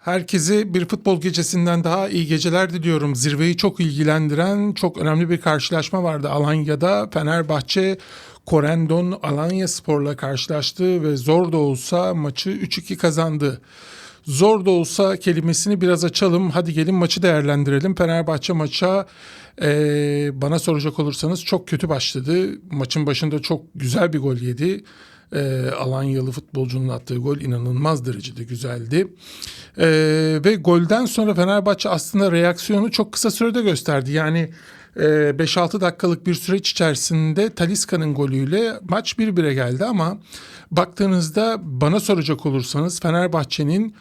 Herkese bir futbol gecesinden daha iyi geceler diliyorum. Zirveyi çok ilgilendiren çok önemli bir karşılaşma vardı. Alanya'da Fenerbahçe Korendon Alanya Spor'la karşılaştı ve zor da olsa maçı 3-2 kazandı. Zor da olsa kelimesini biraz açalım. Hadi gelin maçı değerlendirelim. Fenerbahçe maça eee, bana soracak olursanız çok kötü başladı. Maçın başında çok güzel bir gol yedi. Eee Alanyalı futbolcunun attığı gol inanılmaz derecede güzeldi. Eee, ve golden sonra Fenerbahçe aslında reaksiyonu çok kısa sürede gösterdi. Yani eee, 5-6 dakikalık bir süreç içerisinde Taliska'nın golüyle maç 1-1'e geldi ama baktığınızda bana soracak olursanız Fenerbahçe'nin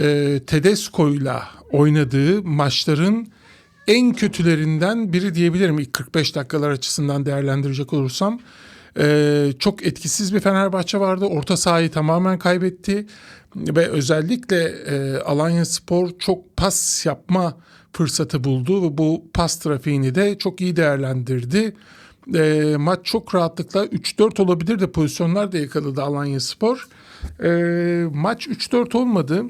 eee Tedesco'yla oynadığı maçların en kötülerinden biri diyebilirim ilk 45 dakikalar açısından değerlendirecek olursam. Ee, çok etkisiz bir Fenerbahçe vardı. Orta sahayı tamamen kaybetti. Ve özellikle e, Alanya Spor çok pas yapma fırsatı buldu ve bu pas trafiğini de çok iyi değerlendirdi. E, maç çok rahatlıkla 3-4 olabilirdi. Pozisyonlar da yakaladı Alanya Spor. E, maç 3-4 olmadı.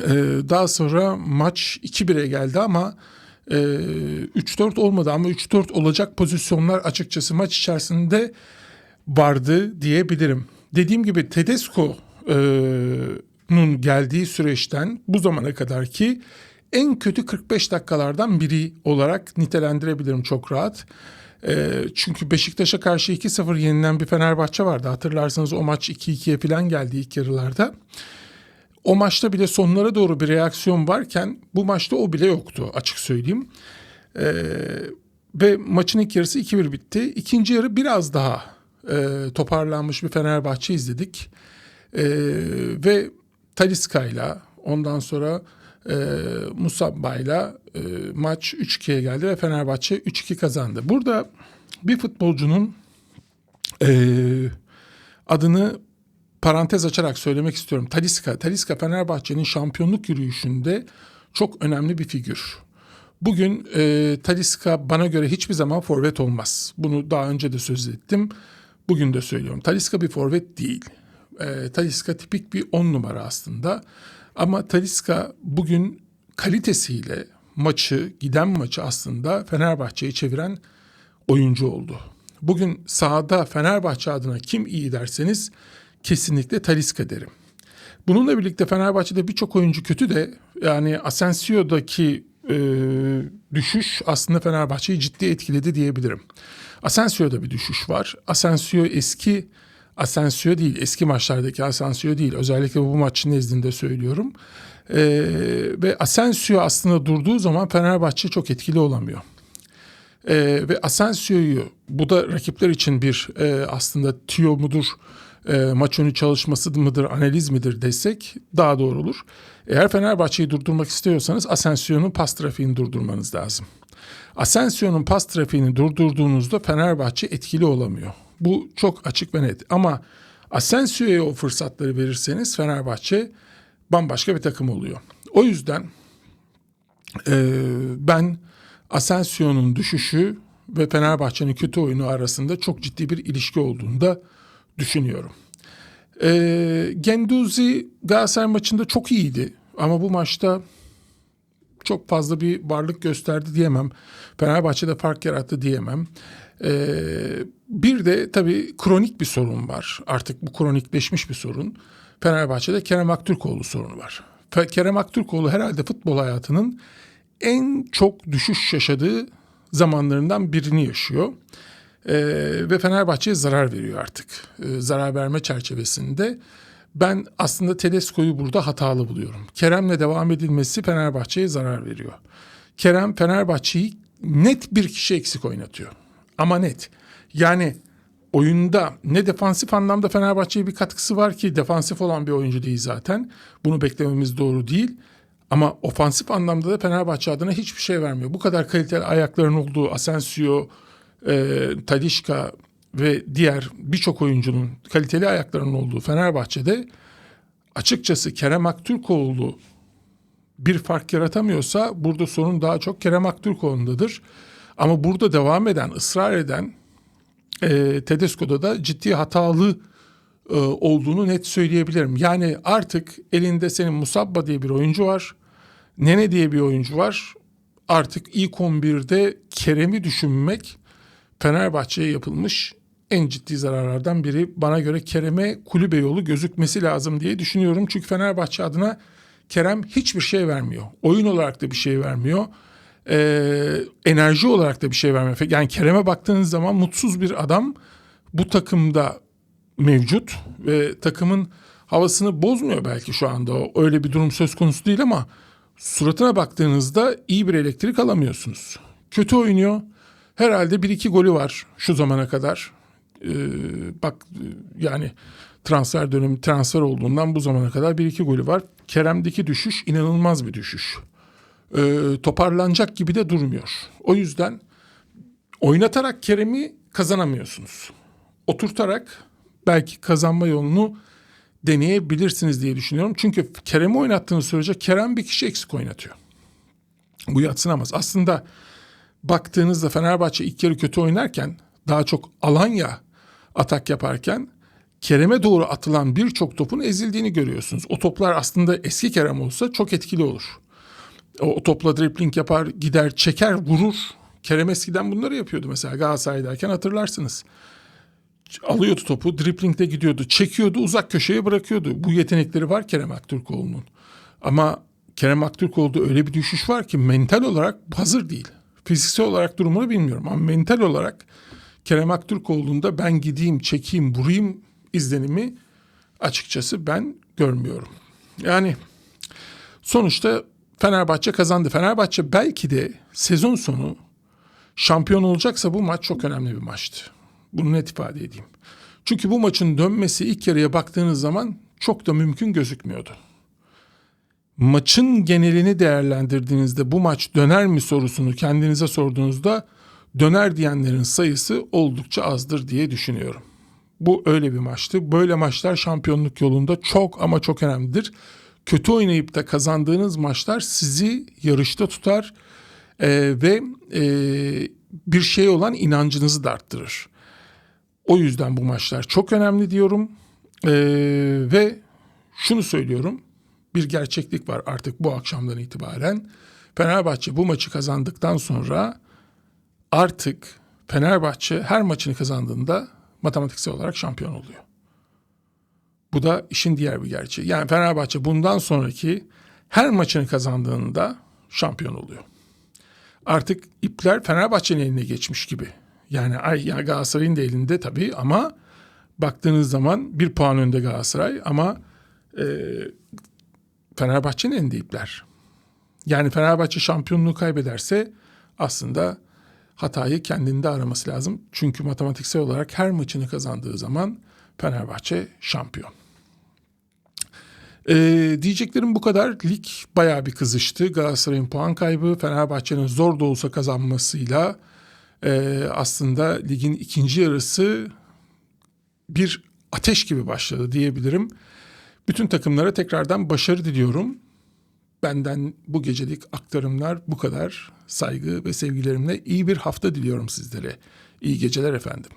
Ee, daha sonra maç 2-1'e geldi ama e, 3-4 olmadı ama 3-4 olacak pozisyonlar açıkçası maç içerisinde vardı diyebilirim. Dediğim gibi Tedesco'nun geldiği süreçten bu zamana kadar ki en kötü 45 dakikalardan biri olarak nitelendirebilirim çok rahat. Ee, çünkü Beşiktaş'a karşı 2-0 yenilen bir Fenerbahçe vardı. Hatırlarsanız o maç 2-2'ye falan geldi ilk yarılarda. O maçta bile sonlara doğru bir reaksiyon varken bu maçta o bile yoktu açık söyleyeyim. Ee, ve maçın ilk yarısı 2-1 bitti. İkinci yarı biraz daha e, toparlanmış bir Fenerbahçe izledik. Ee, ve Taliska'yla ondan sonra e, Musabba'yla e, maç 3-2'ye geldi ve Fenerbahçe 3-2 kazandı. Burada bir futbolcunun e, adını parantez açarak söylemek istiyorum. Taliska, Taliska Fenerbahçe'nin şampiyonluk yürüyüşünde çok önemli bir figür. Bugün e, Taliska bana göre hiçbir zaman forvet olmaz. Bunu daha önce de söz ettim. Bugün de söylüyorum. Taliska bir forvet değil. E, Taliska tipik bir on numara aslında. Ama Taliska bugün kalitesiyle maçı, giden maçı aslında Fenerbahçe'yi çeviren oyuncu oldu. Bugün sahada Fenerbahçe adına kim iyi derseniz kesinlikle Taliska derim. Bununla birlikte Fenerbahçe'de birçok oyuncu kötü de yani Asensio'daki e, düşüş aslında Fenerbahçe'yi ciddi etkiledi diyebilirim. Asensio'da bir düşüş var. Asensio eski Asensio değil, eski maçlardaki Asensio değil. Özellikle bu maç nezdinde söylüyorum. E, ve Asensio aslında durduğu zaman Fenerbahçe çok etkili olamıyor. E, ve Asensio'yu bu da rakipler için bir e, aslında tüyo mudur, e, maç önü çalışması mıdır, analiz midir desek daha doğru olur. Eğer Fenerbahçe'yi durdurmak istiyorsanız Asensio'nun pas trafiğini durdurmanız lazım. Asensio'nun pas trafiğini durdurduğunuzda Fenerbahçe etkili olamıyor. Bu çok açık ve net. Ama Asensio'ya o fırsatları verirseniz Fenerbahçe bambaşka bir takım oluyor. O yüzden e, ben Asensio'nun düşüşü ve Fenerbahçe'nin kötü oyunu arasında çok ciddi bir ilişki olduğunu da düşünüyorum. E, Genduzi Galatasaray maçında çok iyiydi ama bu maçta çok fazla bir varlık gösterdi diyemem. Fenerbahçe'de fark yarattı diyemem. E, bir de tabii kronik bir sorun var. Artık bu kronikleşmiş bir sorun. Fenerbahçe'de Kerem Aktürkoğlu sorunu var. Kerem Aktürkoğlu herhalde futbol hayatının en çok düşüş yaşadığı zamanlarından birini yaşıyor. Ee, ve Fenerbahçe'ye zarar veriyor artık. Ee, zarar verme çerçevesinde ben aslında Tedesco'yu burada hatalı buluyorum. Kerem'le devam edilmesi Fenerbahçe'ye zarar veriyor. Kerem Fenerbahçe'yi net bir kişi eksik oynatıyor. Ama net. Yani oyunda ne defansif anlamda Fenerbahçe'ye bir katkısı var ki defansif olan bir oyuncu değil zaten. Bunu beklememiz doğru değil. Ama ofansif anlamda da Fenerbahçe adına hiçbir şey vermiyor. Bu kadar kaliteli ayakların olduğu Asensio, e, Talişka ve diğer birçok oyuncunun kaliteli ayaklarının olduğu Fenerbahçe'de açıkçası Kerem Aktürkoğlu bir fark yaratamıyorsa burada sorun daha çok Kerem Aktürkoğlu'ndadır. Ama burada devam eden, ısrar eden e, Tedesco'da da ciddi hatalı e, olduğunu net söyleyebilirim. Yani artık elinde senin Musabba diye bir oyuncu var. Nene diye bir oyuncu var. Artık ilk 11'de Kerem'i düşünmek Fenerbahçe'ye yapılmış en ciddi zararlardan biri. Bana göre Kerem'e kulübe yolu gözükmesi lazım diye düşünüyorum. Çünkü Fenerbahçe adına Kerem hiçbir şey vermiyor. Oyun olarak da bir şey vermiyor. Ee, enerji olarak da bir şey vermiyor. Yani Kerem'e baktığınız zaman mutsuz bir adam bu takımda mevcut ve takımın havasını bozmuyor belki şu anda. Öyle bir durum söz konusu değil ama suratına baktığınızda iyi bir elektrik alamıyorsunuz. Kötü oynuyor. Herhalde bir iki golü var şu zamana kadar. Ee, bak yani transfer dönemi transfer olduğundan bu zamana kadar bir iki golü var. Kerem'deki düşüş inanılmaz bir düşüş. Ee, toparlanacak gibi de durmuyor. O yüzden oynatarak Kerem'i kazanamıyorsunuz. Oturtarak belki kazanma yolunu deneyebilirsiniz diye düşünüyorum. Çünkü Kerem'i oynattığınız sürece Kerem bir kişi eksik oynatıyor. Bu yatsınamaz. Aslında baktığınızda Fenerbahçe ilk yarı kötü oynarken daha çok Alanya atak yaparken Kerem'e doğru atılan birçok topun ezildiğini görüyorsunuz. O toplar aslında eski Kerem olsa çok etkili olur. O, topla dribbling yapar, gider, çeker, vurur. Kerem eskiden bunları yapıyordu mesela Galatasaray'dayken hatırlarsınız. Alıyordu topu, driblingde gidiyordu, çekiyordu, uzak köşeye bırakıyordu. Bu yetenekleri var Kerem Aktürkoğlu'nun. Ama Kerem Aktürkoğlu'da öyle bir düşüş var ki mental olarak hazır değil. Fiziksel olarak durumunu bilmiyorum ama mental olarak Kerem Aktürkoğlu'nda ben gideyim, çekeyim, vurayım izlenimi açıkçası ben görmüyorum. Yani sonuçta Fenerbahçe kazandı. Fenerbahçe belki de sezon sonu şampiyon olacaksa bu maç çok önemli bir maçtı. Bunu net ifade edeyim. Çünkü bu maçın dönmesi ilk yarıya baktığınız zaman çok da mümkün gözükmüyordu. Maçın genelini değerlendirdiğinizde bu maç döner mi sorusunu kendinize sorduğunuzda döner diyenlerin sayısı oldukça azdır diye düşünüyorum. Bu öyle bir maçtı. Böyle maçlar şampiyonluk yolunda çok ama çok önemlidir. Kötü oynayıp da kazandığınız maçlar sizi yarışta tutar e, ve e, bir şey olan inancınızı da arttırır. O yüzden bu maçlar çok önemli diyorum e, ve şunu söylüyorum. Bir gerçeklik var artık bu akşamdan itibaren. Fenerbahçe bu maçı kazandıktan sonra artık Fenerbahçe her maçını kazandığında matematiksel olarak şampiyon oluyor. Bu da işin diğer bir gerçeği. Yani Fenerbahçe bundan sonraki her maçını kazandığında şampiyon oluyor. Artık ipler Fenerbahçe'nin eline geçmiş gibi. Yani ay ya Galatasaray'ın da elinde tabii ama baktığınız zaman bir puan önde Galatasaray ama e, Fenerbahçe'nin elinde ipler. Yani Fenerbahçe şampiyonluğu kaybederse aslında hatayı kendinde araması lazım. Çünkü matematiksel olarak her maçını kazandığı zaman Fenerbahçe şampiyon. Ee, diyeceklerim bu kadar. Lig bayağı bir kızıştı. Galatasaray'ın puan kaybı, Fenerbahçe'nin zor da olsa kazanmasıyla e, aslında ligin ikinci yarısı bir ateş gibi başladı diyebilirim. Bütün takımlara tekrardan başarı diliyorum. Benden bu gecelik aktarımlar bu kadar. Saygı ve sevgilerimle iyi bir hafta diliyorum sizlere. İyi geceler efendim.